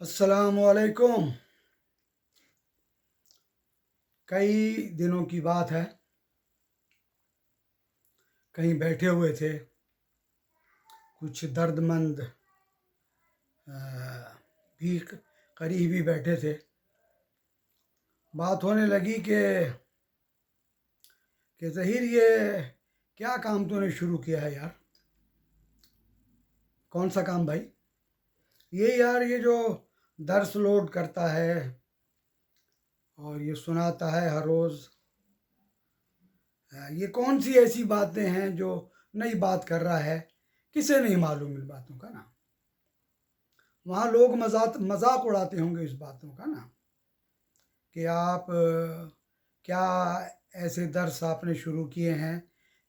असलकुम कई दिनों की बात है। कहीं बैठे हुए थे। कुछ दर्दमंद भी करीबी बैठे थे। बात होने लगी कि कि ज़हीर ये क्या काम तूने शुरू किया है यार? कौन सा काम भाई? ये यार ये जो दर्स लोड करता है और ये सुनाता है हर रोज़। ये कौन सी ऐसी बातें हैं जो नई बात कर रहा है? किसे नहीं मालूम इन बातों का ना वहाँ लोग मज़ाक मज़ाक उड़ाते होंगे इस बातों का ना कि आप क्या ऐसे दर्स आपने शुरू किए हैं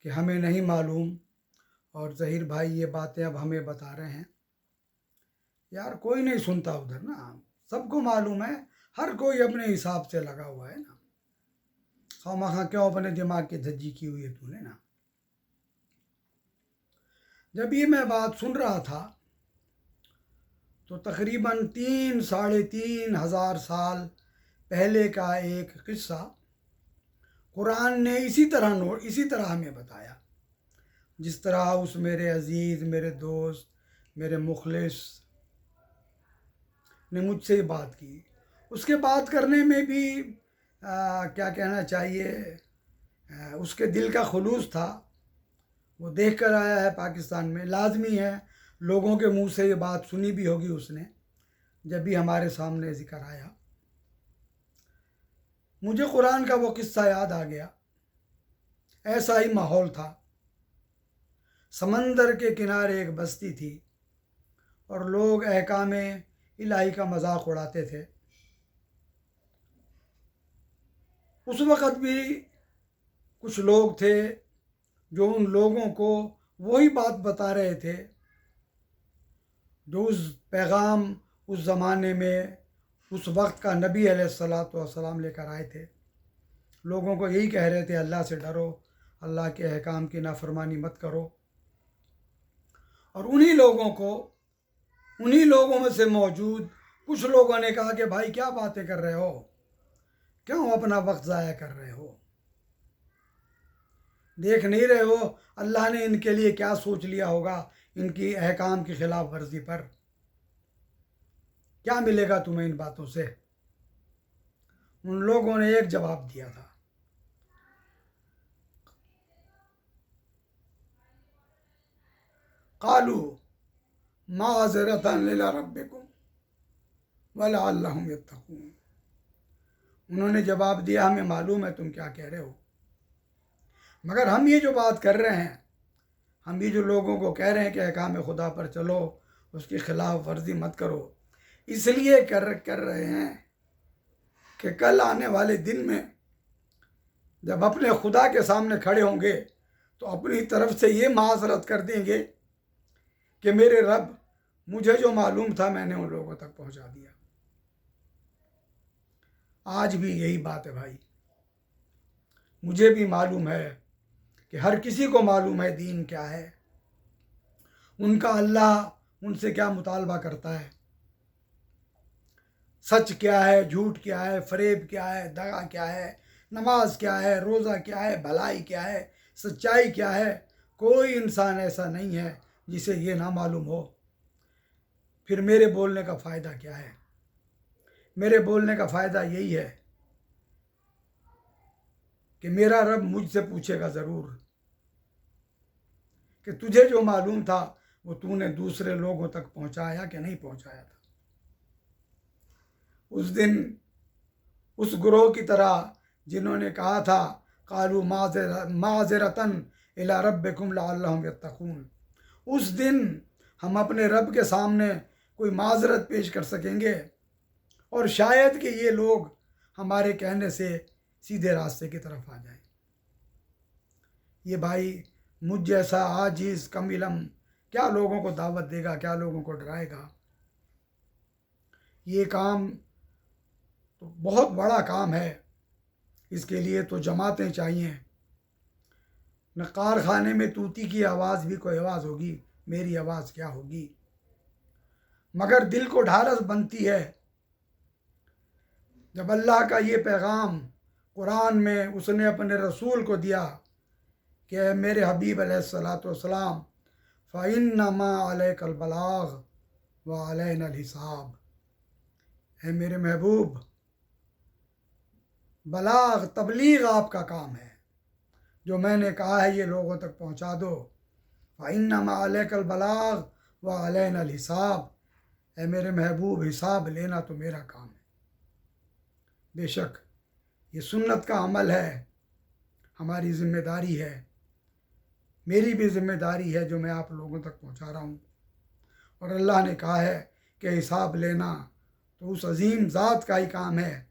कि हमें नहीं मालूम? और ज़हीर भाई ये बातें अब हमें बता रहे हैं। यार कोई नहीं सुनता उधर ना। सबको मालूम है, हर कोई अपने हिसाब से लगा हुआ है ना। खामा क्यों अपने दिमाग की धज्जी की हुई है तूने ना? जब ये मैं बात सुन रहा था तो तकरीबन तीन, साढ़े तीन हज़ार साल पहले का एक किस्सा कुरान ने इसी तरह नोट, इसी तरह हमें बताया। जिस तरह उस मेरे अज़ीज़, मेरे दोस्त, मेरे मुखलिस ने मुझसे बात की। उसके बात करने में भी आ, क्या कहना चाहिए आ, उसके दिल का खलूस था। वो देख कर आया है पाकिस्तान में। लाजमी है। लोगों के मुँह से ये बात सुनी भी होगी उसने जब भी हमारे सामने ज़िक्र आया। मुझे कुरान का वो किस्सा याद आ गया। ऐसा ही माहौल था। समंदर के किनारे एक बस्ती थी और लोग अहकाम इलाही का मज़ाक उड़ाते थे। उस वक़्त भी कुछ लोग थे जो उन लोगों को वही बात बता रहे थे। जो उस पैगाम उस ज़माने में उस वक्त का नबी सलाम लेकर आए थे। लोगों को यही कह रहे थे, अल्लाह से डरो, अल्लाह के अहकाम की नाफरमानी मत करो। और उन्हीं लोगों को उन्हीं लोगों में से मौजूद कुछ लोगों ने कहा कि भाई, क्या बातें कर रहे हो? क्यों अपना वक्त ज़ाया कर रहे हो? देख नहीं रहे हो? अल्लाह ने इनके लिए क्या सोच लिया होगा इनकी अहकाम की खिलाफ वर्जी पर? क्या मिलेगा तुम्हें इन बातों से? उन लोगों ने एक जवाब दिया था। कालू माजरतन रबिकुम वला उन्होंने जवाब दिया, हमें मालूम है तुम क्या कह रहे हो। मगर हम ये जो बात कर रहे हैं, हम ये जो लोगों को कह रहे हैं कि अहकाम खुदा पर चलो, उसकी खिलाफ वर्जी मत करो। इसलिए कर कर रहे हैं कि कल आने वाले दिन में जब अपने खुदा के सामने खड़े होंगे तो अपनी तरफ़ से ये माजरत कर देंगे कि मेरे रब मुझे जो मालूम था मैंने उन लोगों तक पहुँचा दिया। आज भी यही बात है भाई। मुझे भी मालूम है कि हर किसी को मालूम है दीन क्या है। उनका अल्लाह उनसे क्या मुतालबा करता है। सच क्या है, झूठ क्या है, फरेब क्या है, दगा क्या है, नमाज़ क्या है, रोज़ा क्या है, भलाई क्या है, सच्चाई क्या है, कोई इंसान ऐसा नहीं है जिसे ये ना मालूम हो। फिर मेरे बोलने का फ़ायदा क्या है? मेरे बोलने का फ़ायदा यही है कि मेरा रब मुझसे पूछेगा ज़रूर कि तुझे जो मालूम था, वो तूने दूसरे लोगों तक पहुँचाया कि नहीं पहुँचाया था? उस दिन उस ग्रोह की तरह जिन्होंने कहा था, कालू माजरतन इला रब कुमलातून उस दिन हम अपने रब के सामने कोई माजरत पेश कर सकेंगे। और शायद कि ये लोग हमारे कहने से सीधे रास्ते की तरफ़ आ जाए। ये भाई, मुझ जैसा आजीज कम इलम क्या लोगों को दावत देगा, क्या लोगों को डराएगा? ये काम तो बहुत बड़ा काम है। इसके लिए तो जमातें चाहिए। न कारखाने में तूती की आवाज़ भी कोई आवाज़ होगी? मेरी आवाज़ क्या होगी? मगर दिल को ढारस बनती है। जब अल्लाह का ये पैगाम कुरान में उसने अपने रसूल को दिया कि मेरे हबीब सलाम फ़ैन नमा अलकल बलाग व हिसाब है मेरे महबूब, बलाग, तबलीग आपका काम है। जो मैंने कहा है ये लोगों तक पहुँचा दो। फ़ैन नमा अलकल बलाग व हिसाब है मेरे महबूब, हिसाब लेना तो मेरा काम है। बेशक ये सुन्नत का अमल है, हमारी ज़िम्मेदारी है, मेरी भी ज़िम्मेदारी है जो मैं आप लोगों तक पहुँचा रहा हूँ। और अल्लाह ने कहा है कि हिसाब लेना तो उस अजीम ज़ात का ही काम है,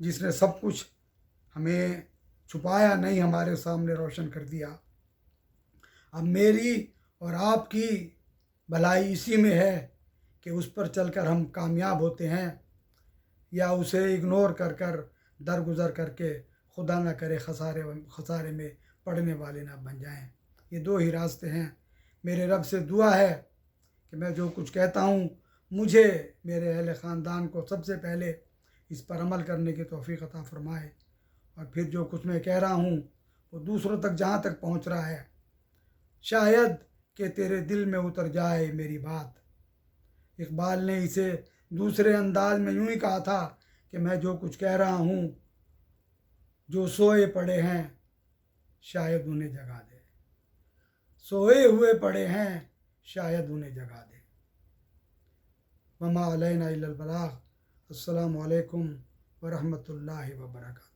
जिसने सब कुछ हमें छुपाया, नहीं हमारे सामने रोशन कर दिया। अब मेरी और आपकी भलाई इसी में है कि उस पर चलकर हम कामयाब होते हैं या उसे इग्नोर कर कर दरगुजर करके खुदा न करे खसारे खसारे में पड़ने वाले ना बन जाएँ। ये दो ही रास्ते हैं। मेरे रब से दुआ है कि मैं जो कुछ कहता हूँ, मुझे मेरे अहल ख़ानदान को सबसे पहले इस पर अमल करने की तोफ़ी अता फ़रमाए। और फिर जो कुछ मैं कह रहा हूँ, वो दूसरों तक जहाँ तक पहुँच रहा है, शायद कि तेरे दिल में उतर जाए मेरी बात। इकबाल ने इसे दूसरे अंदाज में यूँ ही कहा था कि मैं जो कुछ कह रहा हूँ, जो सोए पड़े हैं, शायद उन्हें जगा दे। सोए हुए पड़े हैं, शायद उन्हें जगा दे। ममा अलैना इल्लल बलाग। अस्सलाम वालेकुम वरहमतुल्लाहि वबरकातुहू